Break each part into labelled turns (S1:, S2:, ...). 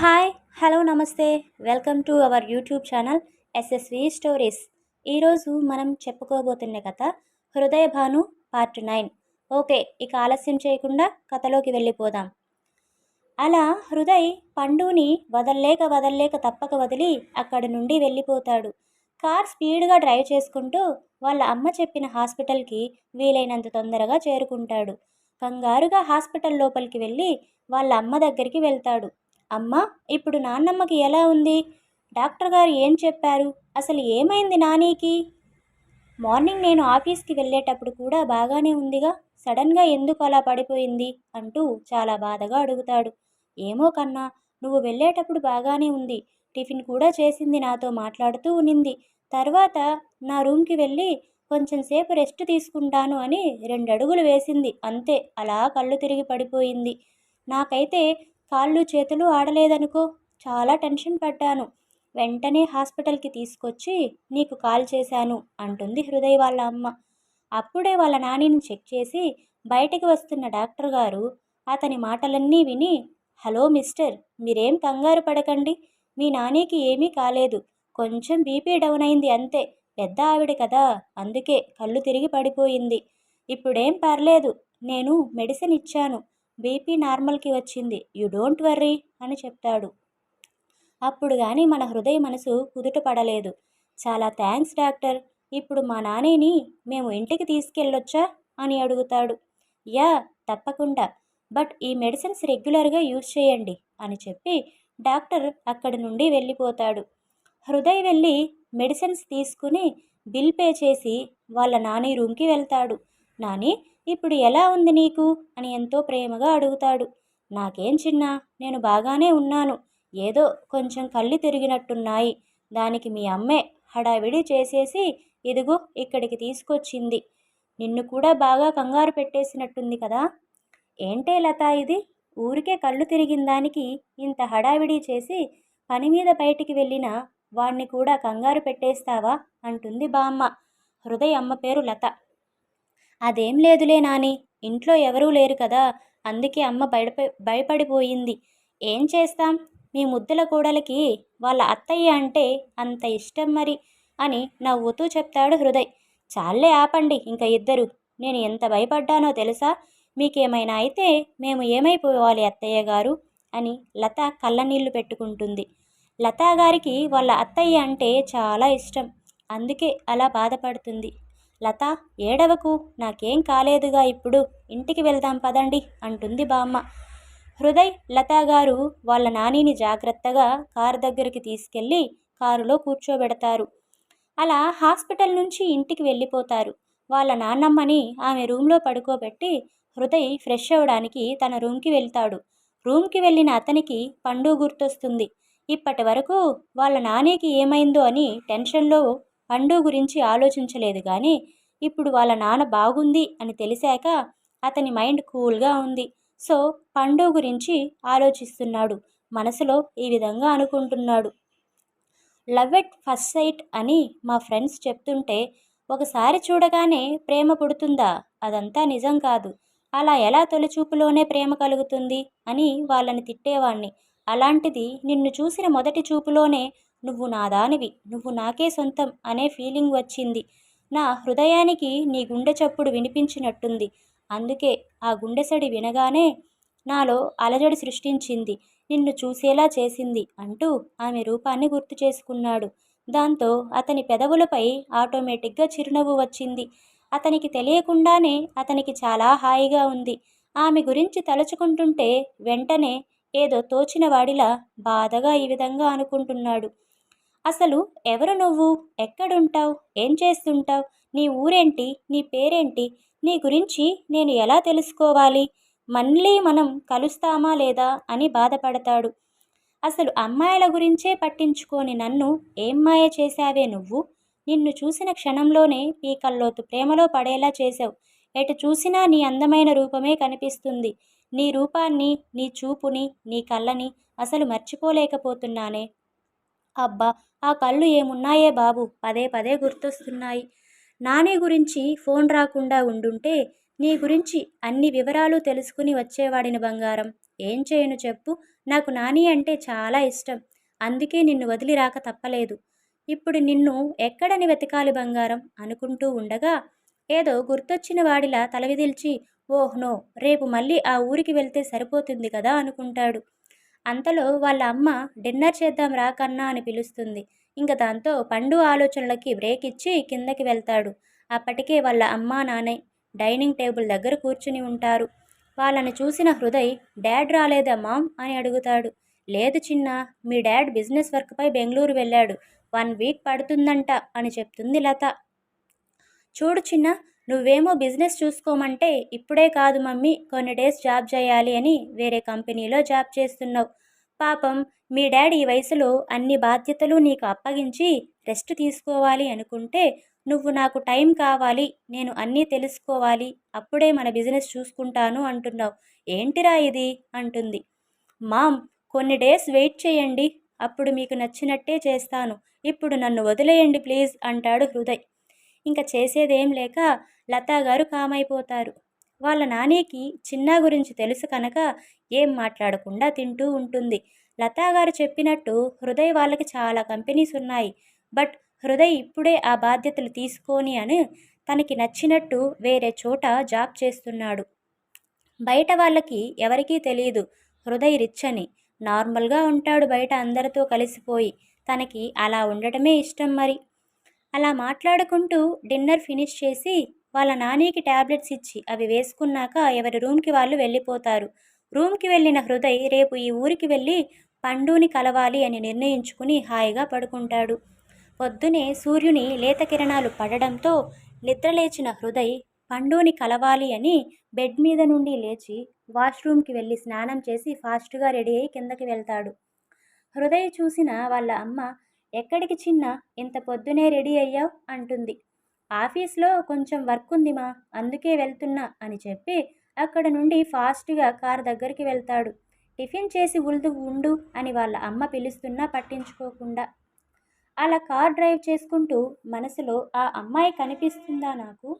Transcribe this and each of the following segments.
S1: Hi hello నమస్తే. Welcome to our YouTube channel SSV stories ఈరోజు మనం చెప్పుకోబోతున్న కథ హృదయ భాను పార్ట్ నైన్ ఓకే ఇక ఆలస్యం చేయకుండా కథలోకి వెళ్ళిపోదాం. అలా హృదయ్ పండుని వదల్లేక వదల్లేక తప్పక వదిలి అక్కడి నుండి వెళ్ళిపోతాడు. కార్ స్పీడ్గా డ్రైవ్ చేసుకుంటూ వాళ్ళ అమ్మ చెప్పిన హాస్పిటల్కి వీలైనంత తొందరగా చేరుకుంటాడు. కంగారుగా హాస్పిటల్ లోపలికి వెళ్ళి వాళ్ళ అమ్మ దగ్గరికి వెళ్తాడు. అమ్మ ఇప్పుడు నాన్నమ్మకి ఎలా ఉంది? డాక్టర్ గారు ఏం చెప్పారు? అసలు ఏమైంది నానీకి? మార్నింగ్ నేను ఆఫీస్కి వెళ్ళేటప్పుడు కూడా బాగానే ఉందిగా. సడన్గా ఎందుకు అలా పడిపోయింది? అంటూ చాలా బాధగా అడుగుతాడు. ఏమో కన్నా నువ్వు వెళ్ళేటప్పుడు బాగానే ఉంది. టిఫిన్ కూడా చేసింది నాతో మాట్లాడుతూ ఉనింది. తర్వాత నా రూమ్కి వెళ్ళి కొంచెం సేపు రెస్ట్ తీసుకుంటాను అని రెండు అడుగులు వేసింది. అంతే అలా కళ్ళు తిరిగి పడిపోయింది. నాకైతే కాళ్ళు చేతులు ఆడలేదనుకో చాలా టెన్షన్ పడ్డాను. వెంటనే హాస్పిటల్కి తీసుకొచ్చి నీకు కాల్ చేశాను అంటుంది హృదయ్ వాళ్ళ అమ్మ. అప్పుడే వాళ్ళ నానిని చెక్ చేసి బయటకు వస్తున్న డాక్టర్ గారు అతని మాటలన్నీ విని హలో మిస్టర్ మీరేం కంగారు పడకండి. మీ నానికి ఏమీ కాలేదు. కొంచెం బీపీ డౌన్ అయింది అంతే. పెద్ద ఆవిడ కదా. అందుకే కళ్ళు తిరిగి పడిపోయింది. ఇప్పుడేం పర్లేదు. నేను మెడిసిన్ ఇచ్చాను. బీపీ నార్మల్కి వచ్చింది. యు డోంట్ వర్రీ అని చెప్తాడు. అప్పుడు కానీ మన హృదయ మనసు కుదుట పడలేదు. చాలా థ్యాంక్స్ డాక్టర్. ఇప్పుడు మా నానేని మేము ఇంటికి తీసుకెళ్ళొచ్చా? అని అడుగుతాడు. యా తప్పకుండా. బట్ ఈ మెడిసిన్స్ రెగ్యులర్గా యూజ్ చేయండి అని చెప్పి డాక్టర్ అక్కడి నుండి వెళ్ళిపోతాడు. హృదయ్ వెళ్ళి మెడిసిన్స్ తీసుకుని బిల్ పే చేసి వాళ్ళ నాని రూమ్కి వెళ్తాడు. నాని ఇప్పుడు ఎలా ఉంది నీకు? అని ఎంతో ప్రేమగా అడుగుతాడు. నాకేం చిన్న నేను బాగానే ఉన్నాను. ఏదో కొంచెం కళ్ళు తిరిగినట్టున్నాయి. దానికి మీ అమ్మే హడావిడి చేసేసి ఇదిగో ఇక్కడికి తీసుకొచ్చింది. నిన్ను కూడా బాగా కంగారు పెట్టేసినట్టుంది కదా? ఏంటే లత ఇది? ఊరికే కళ్ళు తిరిగిన దానికి ఇంత హడావిడి చేసి పని మీద బయటికి వెళ్ళిన వాణ్ణి కూడా కంగారు పెట్టేస్తావా? అంటుంది బామ్మ. హృదయ అమ్మ పేరు లత. అదేం లేదులే నాని ఇంట్లో ఎవరూ లేరు కదా అందుకే అమ్మ బయట భయపడిపోయింది. ఏం చేస్తాం? మీ ముద్దుల కూడలికి వాళ్ళ అత్తయ్య అంటే అంత ఇష్టం మరి అని నవ్వుతూ చెప్తాడు హృదయ్. చాలే ఆపండి ఇంకా ఇద్దరు. నేను ఎంత భయపడ్డానో తెలుసా? మీకేమైనా అయితే మేము ఏమైపోవాలి అత్తయ్య గారు? అని లత కళ్ళనీళ్ళు పెట్టుకుంటుంది. లతా గారికి వాళ్ళ అత్తయ్య అంటే చాలా ఇష్టం. అందుకే అలా బాధపడుతుంది. లత ఏడవకు. నాకేం కాలేదుగా ఇప్పుడు. ఇంటికి వెళ్దాం పదండి అంటుంది బామ్మ. హృదయ్ లతా గారు వాళ్ళ నానిని జాగ్రత్తగా కారు దగ్గరికి తీసుకెళ్ళి కారులో కూర్చోబెడతారు. అలా హాస్పిటల్ నుంచి ఇంటికి వెళ్ళిపోతారు. వాళ్ళ నాన్నమ్మని ఆమె రూమ్లో పడుకోబెట్టి హృదయ్ ఫ్రెష్ అవ్వడానికి తన రూమ్కి వెళ్తాడు. రూమ్కి వెళ్ళిన అతనికి పండు గుర్తొస్తుంది. ఇప్పటి వరకు వాళ్ళ నానికి ఏమైందో అని టెన్షన్లో పండు గురించి ఆలోచించలేదు కానీ ఇప్పుడు వాళ్ళ నాన్న బాగుంది అని తెలిసాక అతని మైండ్ కూల్గా ఉంది. సో పండు గురించి ఆలోచిస్తున్నాడు. మనసులో ఈ విధంగా అనుకుంటున్నాడు. లవ్ ఎట్ ఫస్ట్ సైట్ అని మా ఫ్రెండ్స్ చెప్తుంటే ఒకసారి చూడగానే ప్రేమ పుడుతుందా? అదంతా నిజం కాదు. అలా ఎలా తొలిచూపులోనే ప్రేమ కలుగుతుంది? అని వాళ్ళని తిట్టేవాణ్ణి. అలాంటిది నిన్ను చూసిన మొదటి చూపులోనే నువ్వు నా దానివి నువ్వు నాకే సొంతం అనే ఫీలింగ్ వచ్చింది. నా హృదయానికి నీ గుండె చప్పుడు వినిపించినట్టుంది. అందుకే ఆ గుండెసడి వినగానే నాలో అలజడి సృష్టించింది. నిన్ను చూసేలా చేసింది అంటూ ఆమె రూపాన్ని గుర్తు చేసుకున్నాడు. దాంతో అతని పెదవులపై ఆటోమేటిక్గా చిరునవ్వు వచ్చింది. అతనికి తెలియకుండానే అతనికి చాలా హాయిగా ఉంది. ఆమె గురించి తలుచుకుంటుంటే వెంటనే ఏదో తోచిన వాడిలా బాధగా ఈ విధంగా అనుకుంటున్నాడు. అసలు ఎవరు నువ్వు? ఎక్కడుంటావు? ఏం చేస్తుంటావు? నీ ఊరేంటి? నీ పేరేంటి? నీ గురించి నేను ఎలా తెలుసుకోవాలి? మళ్ళీ మనం కలుస్తామా లేదా? అని బాధపడతాడు. అసలు అమ్మాయిల గురించే పట్టించుకొని నన్ను ఏం మాయ చేశావే నువ్వు? నిన్ను చూసిన క్షణంలోనే పీకల్లోతు ప్రేమలో పడేలా చేసావు ఎటు చూసినా నీ అందమైన రూపమే కనిపిస్తుంది. నీ రూపాన్ని నీ చూపుని నీ కళ్ళని అసలు మర్చిపోలేకపోతున్నానే. అబ్బా ఆ కళ్ళు ఏమున్నాయే బాబు? పదే పదే గుర్తొస్తున్నాయి. నాని గురించి ఫోన్ రాకుండా ఉండుంటే నీ గురించి అన్ని వివరాలు తెలుసుకుని వచ్చేవాడిని బంగారం. ఏం చేయను చెప్పు నాకు నాని అంటే చాలా ఇష్టం. అందుకే నిన్ను వదిలి రాక తప్పలేదు. ఇప్పుడు నిన్ను ఎక్కడని వెతకాలి బంగారం? అనుకుంటూ ఉండగా ఏదో గుర్తొచ్చిన వాడిలా తలవిదిల్చి ఓహ్ నో రేపు మళ్ళీ ఆ ఊరికి వెళ్తే సరిపోతుంది కదా అనుకుంటాడు. అంతలో వాళ్ళ అమ్మ డిన్నర్ చేద్దాం రాకన్నా అని పిలుస్తుంది. ఇంక దాంతో పండు ఆలోచనలకి బ్రేక్ ఇచ్చి కిందకి వెళ్తాడు. అప్పటికే వాళ్ళ అమ్మ నాన్నయ్య డైనింగ్ టేబుల్ దగ్గర కూర్చుని ఉంటారు. వాళ్ళని చూసిన హృదయ్ డాడ్ రాలేదా మామ్? అని అడుగుతాడు. లేదు చిన్న మీ డాడ్ బిజినెస్ వర్క్పై బెంగళూరు వెళ్ళాడు. వన్ వీక్ పడుతుందంట అని చెప్తుంది లత. చూడు చిన్న నువ్వేమో బిజినెస్ చూసుకోమంటే ఇప్పుడే కాదు మమ్మీ కొన్ని డేస్ జాబ్ చేయాలి అని వేరే కంపెనీలో జాబ్ చేస్తున్నావు. పాపం మీ డాడీ ఈ వయసులో అన్ని బాధ్యతలు నీకు అప్పగించి రెస్ట్ తీసుకోవాలి అనుకుంటే నువ్వు నాకు టైం కావాలి నేను అన్నీ తెలుసుకోవాలి అప్పుడే మన బిజినెస్ చూసుకుంటాను అంటున్నావు. ఏంటిరా ఇది? అంటుంది. మామ్ కొన్ని డేస్ వెయిట్ చేయండి అప్పుడు మీకు నచ్చినట్టే చేస్తాను. ఇప్పుడు నన్ను వదిలేయండి ప్లీజ్ అంటాడు హృదయ్. ఇంకా చేసేదేం లేక లతా గారు కామైపోతారు. వాళ్ళ నానికి చిన్న గురించి తెలుసు కనుక ఏం మాట్లాడకుండా తింటూ ఉంటుంది. లతా గారు చెప్పినట్టు హృదయ్ వాళ్ళకి చాలా కంపెనీస్ ఉన్నాయి. బట్ హృదయ్ ఇప్పుడే ఆ బాధ్యతలు తీసుకొని అని తనకి నచ్చినట్టు వేరే చోట జాబ్ చేస్తున్నాడు. బయట వాళ్ళకి ఎవరికీ తెలియదు హృదయ్ రిచ్ అని. నార్మల్గా ఉంటాడు బయట అందరితో కలిసిపోయి. తనకి అలా ఉండటమే ఇష్టం మరి. అలా మాట్లాడుకుంటూ డిన్నర్ ఫినిష్ చేసి వాళ్ళ నానికి ట్యాబ్లెట్స్ ఇచ్చి అవి వేసుకున్నాక ఎవరి రూమ్కి వాళ్ళు వెళ్ళిపోతారు. రూమ్కి వెళ్ళిన హృదయ్ రేపు ఈ ఊరికి వెళ్ళి పండుని కలవాలి అని నిర్ణయించుకుని హాయిగా పడుకుంటాడు. పొద్దునే సూర్యుని లేత కిరణాలు పడడంతో నిద్రలేచిన హృదయ్ పండుని కలవాలి అని బెడ్ మీద నుండి లేచి వాష్రూమ్కి వెళ్ళి స్నానం చేసి ఫాస్ట్గా రెడీ అయి కిందకి వెళ్తాడు. హృదయ్ చూసిన వాళ్ళ అమ్మ ఎక్కడికి చిన్న ఇంత పొద్దునే రెడీ అయ్యావు అంటుంది. ఆఫీస్లో కొంచెం వర్క్ ఉంది మా అందుకే వెళ్తున్నా అని చెప్పి అక్కడ నుండి ఫాస్ట్గా కారు దగ్గరికి వెళ్తాడు. టిఫిన్ చేసి ఉల్దు ఉండు అని వాళ్ళ అమ్మ పిలుస్తున్నా పట్టించుకోకుండా. అలా కార్ డ్రైవ్ చేసుకుంటూ మనసులో ఆ అమ్మాయి కనిపిస్తుందా నాకు?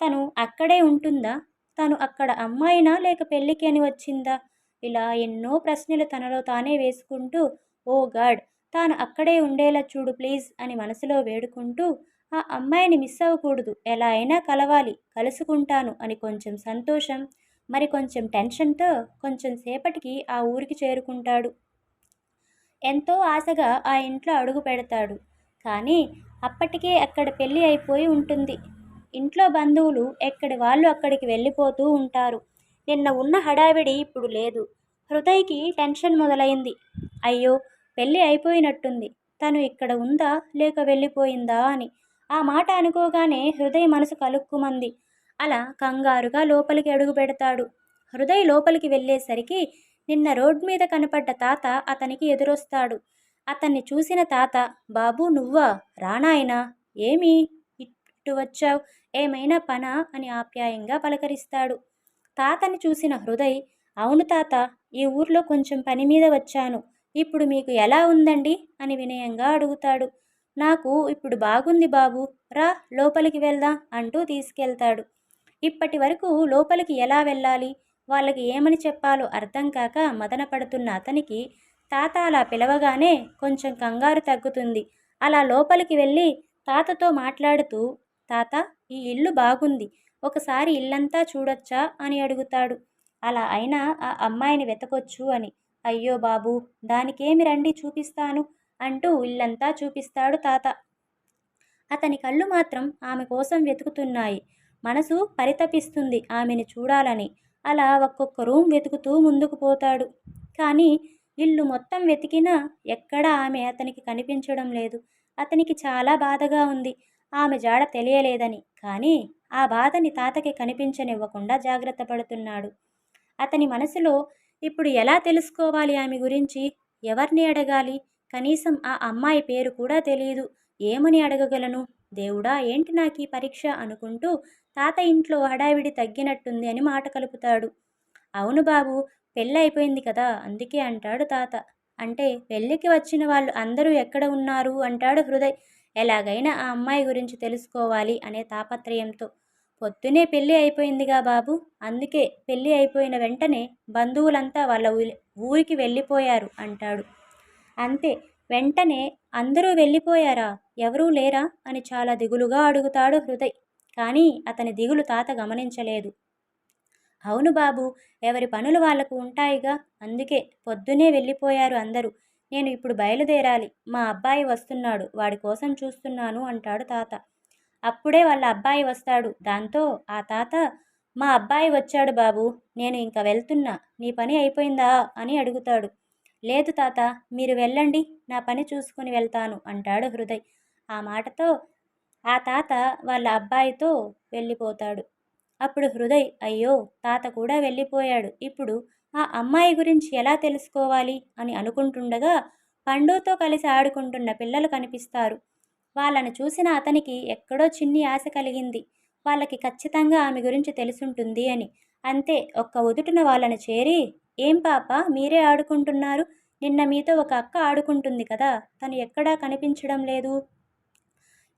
S1: తను అక్కడే ఉంటుందా? తను అక్కడ అమ్మాయినా లేక పెళ్ళికి అని వచ్చిందా? ఇలా ఎన్నో ప్రశ్నలు తనలో తానే వేసుకుంటూ ఓ గాడ్ తాను అక్కడే ఉండేలా చూడు ప్లీజ్ అని మనసులో వేడుకుంటూ ఆ అమ్మాయిని మిస్ అవ్వకూడదు. ఎలా అయినా కలవాలి. కలుసుకుంటాను అని కొంచెం సంతోషం మరి కొంచెం టెన్షన్తో కొంచెం సేపటికి ఆ ఊరికి చేరుకుంటాడు. ఎంతో ఆశగా ఆ ఇంట్లో అడుగు పెడతాడు. కానీ అప్పటికే అక్కడ పెళ్ళి అయిపోయి ఉంటుంది. ఇంట్లో బంధువులు ఎక్కడి వాళ్ళు అక్కడికి వెళ్ళిపోతూ ఉంటారు. నిన్న ఉన్న హడావిడి ఇప్పుడు లేదు. హృదయ్కి టెన్షన్ మొదలైంది. అయ్యో పెళ్ళి అయిపోయినట్టుంది. తను ఇక్కడ ఉందా? లేక వెళ్ళిపోయిందా? అని. ఆ మాట అనుకోగానే హృదయ మనసు కలుక్కుమంది. అలా కంగారుగా లోపలికి అడుగు పెడతాడు. హృదయ్ లోపలికి వెళ్ళేసరికి నిన్న రోడ్ మీద కనపడ్డ తాత అతనికి ఎదురొస్తాడు. అతన్ని చూసిన తాత బాబు నువ్వా? రానాయనా ఏమి? ఇటు వచ్చావు? ఏమైనా పనా? అని ఆప్యాయంగా పలకరిస్తాడు. తాతని చూసిన హృదయ్ అవును తాత ఈ ఊర్లో కొంచెం పని మీద వచ్చాను. ఇప్పుడు మీకు ఎలా ఉందండి? అని వినయంగా అడుగుతాడు. నాకు ఇప్పుడు బాగుంది బాబు రా లోపలికి వెళ్దాం అంటూ తీసుకెళ్తాడు. ఇప్పటి వరకు లోపలికి ఎలా వెళ్ళాలి? వాళ్ళకి ఏమని చెప్పాలో అర్థం కాక మదన పడుతున్న అతనికి తాత అలా పిలవగానే కొంచెం కంగారు తగ్గుతుంది. అలా లోపలికి వెళ్ళి తాతతో మాట్లాడుతూ తాత ఈ ఇల్లు బాగుంది. ఒకసారి ఇల్లంతా చూడొచ్చా? అని అడుగుతాడు. అలా అయినా ఆ అమ్మాయిని వెతకొచ్చు అని. అయ్యో బాబు దానికేమి రండి చూపిస్తాను అంటూ ఇల్లంతా చూపిస్తాడు తాత. అతని కళ్ళు మాత్రం ఆమె కోసం వెతుకుతున్నాయి. మనసు పరితపిస్తుంది ఆమెను చూడాలని. అలా ఒక్కొక్క రూమ్ వెతుకుతూ ముందుకు పోతాడు. కానీ ఇల్లు మొత్తం వెతికినా ఎక్కడా ఆమె అతనికి కనిపించడం లేదు. అతనికి చాలా బాధగా ఉంది. ఆమె జాడ తెలియలేదని. కానీ ఆ బాధని తాతకి కనిపించనివ్వకుండా జాగ్రత్త పడుతున్నాడు. అతని మనసులో ఇప్పుడు ఎలా తెలుసుకోవాలి ఆమె గురించి? ఎవరిని అడగాలి? కనీసం ఆ అమ్మాయి పేరు కూడా తెలియదు ఏమని అడగగలను? దేవుడా ఏంటి నాకు ఈ పరీక్ష? అనుకుంటూ తాత ఇంట్లో హడావిడి తగ్గినట్టుంది అని మాట కలుపుతాడు. అవును బాబు పెళ్ళి అయిపోయింది కదా అందుకే అంటాడు తాత. అంటే పెళ్ళికి వచ్చిన వాళ్ళు అందరూ ఎక్కడ ఉన్నారు? అంటాడు హృదయ్. ఎలాగైనా ఆ అమ్మాయి గురించి తెలుసుకోవాలి అనే తాపత్రయంతో. పొద్దునే పెళ్ళి అయిపోయిందిగా బాబు. అందుకే పెళ్ళి అయిపోయిన వెంటనే బంధువులంతా వాళ్ళ ఊరికి వెళ్ళిపోయారు అంటాడు. అంతే వెంటనే అందరూ వెళ్ళిపోయారా? ఎవరూ లేరా? అని చాలా దిగులుగా అడుగుతాడు హృదయ్. కానీ అతని దిగులు తాత గమనించలేదు. అవును బాబు ఎవరి పనులు వాళ్ళకు ఉంటాయిగా. అందుకే పొద్దునే వెళ్ళిపోయారు అందరూ. నేను ఇప్పుడు బయలుదేరాలి. మా అబ్బాయి వస్తున్నాడు. వాడి కోసం చూస్తున్నాను అంటాడు తాత. అప్పుడే వాళ్ళ అబ్బాయి వస్తాడు. దాంతో ఆ తాత మా అబ్బాయి వచ్చాడు బాబు నేను ఇంకా వెళ్తున్నా. నీ పని అయిపోయిందా? అని అడుగుతాడు. లేదు తాత మీరు వెళ్ళండి. నా పని చూసుకుని వెళ్తాను అంటాడు హృదయ్. ఆ మాటతో ఆ తాత వాళ్ళ అబ్బాయితో వెళ్ళిపోతాడు. అప్పుడు హృదయ్ అయ్యో తాత కూడా వెళ్ళిపోయాడు. ఇప్పుడు ఆ అమ్మాయి గురించి ఎలా తెలుసుకోవాలి? అని అనుకుంటుండగా పండుతో కలిసి ఆడుకుంటున్న పిల్లలు కనిపిస్తారు. వాళ్ళను చూసిన అతనికి ఎక్కడో చిన్ని ఆశ కలిగింది. వాళ్ళకి ఖచ్చితంగా ఆమె గురించి తెలుసుంటుంది అని. అంతే ఒక్క ఉదుటిన వాళ్ళని చేరి ఏం పాప మీరే ఆడుకుంటున్నారు. నిన్న మీతో ఒక అక్క ఆడుకుంటుంది కదా తను ఎక్కడా కనిపించడం లేదు.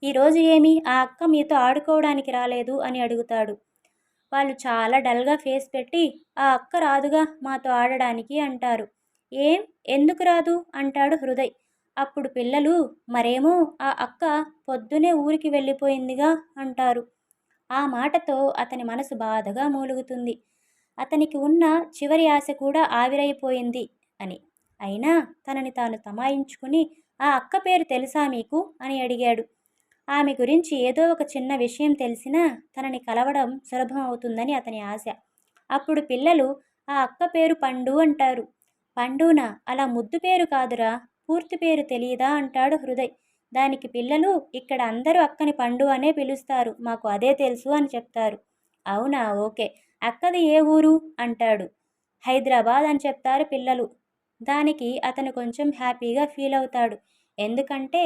S1: ఈరోజు ఏమి? ఆ అక్క మీతో ఆడుకోవడానికి రాలేదు అని అడుగుతాడు. వాళ్ళు చాలా డల్గా ఫేస్ పెట్టి ఆ అక్క రాదుగా మాతో ఆడడానికి అంటారు. ఏం? ఎందుకు రాదు? అంటాడు హృదయ్. అప్పుడు పిల్లలు మరేమో ఆ అక్క పొద్దునే ఊరికి వెళ్ళిపోయిందిగా అంటారు. ఆ మాటతో అతని మనసు బాధగా మూలుగుతుంది. అతనికి ఉన్న చివరి ఆశ కూడా ఆవిరైపోయింది అని. అయినా తనని తాను తమాయించుకుని ఆ అక్క పేరు తెలుసా మీకు? అని అడిగాడు. ఆమె గురించి ఏదో ఒక చిన్న విషయం తెలిసినా తనని కలవడం సులభం అవుతుందని అతని ఆశ. అప్పుడు పిల్లలు ఆ అక్క పేరు పండు అంటారు. పండునా? అలా ముద్దు పేరు కాదురా పూర్తి పేరు తెలియదా అంటాడు హృదయ్. దానికి పిల్లలు ఇక్కడ అందరూ అక్కని పండు అనే పిలుస్తారు. మాకు అదే తెలుసు అని చెప్తారు. అవునా? ఓకే. అక్కది ఏ ఊరు? అంటాడు. హైదరాబాద్ అని చెప్తారు పిల్లలు. దానికి అతను కొంచెం హ్యాపీగా ఫీల్ అవుతాడు. ఎందుకంటే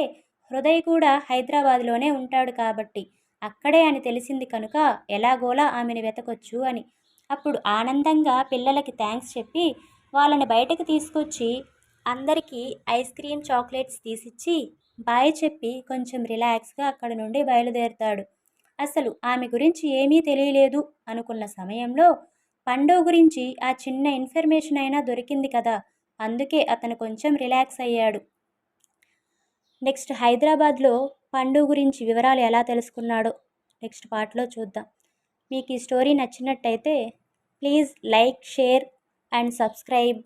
S1: హృదయ్ కూడా హైదరాబాద్లోనే ఉంటాడు కాబట్టి. అక్కడే అని తెలిసింది కనుక ఎలాగోలా ఆమెను వెతకొచ్చు అని. అప్పుడు ఆనందంగా పిల్లలకి థ్యాంక్స్ చెప్పి వాళ్ళని బయటకు తీసుకొచ్చి అందరికీ ఐస్ క్రీమ్ చాక్లెట్స్ తీసిచ్చి బాయ్ చెప్పి కొంచెం రిలాక్స్గా అక్కడ నుండి బయలుదేరుతాడు. అసలు ఆమె గురించి ఏమీ తెలియలేదు అనుకున్న సమయంలో పండుగ గురించి ఆ చిన్న ఇన్ఫర్మేషన్ అయినా దొరికింది కదా అందుకే అతను కొంచెం రిలాక్స్ అయ్యాడు. నెక్స్ట్ హైదరాబాద్లో పండు గురించి వివరాలు ఎలా తెలుసుకున్నాడో నెక్స్ట్ పార్ట్లో చూద్దాం. మీకు ఈ స్టోరీ నచ్చినట్టయితే please like share and subscribe.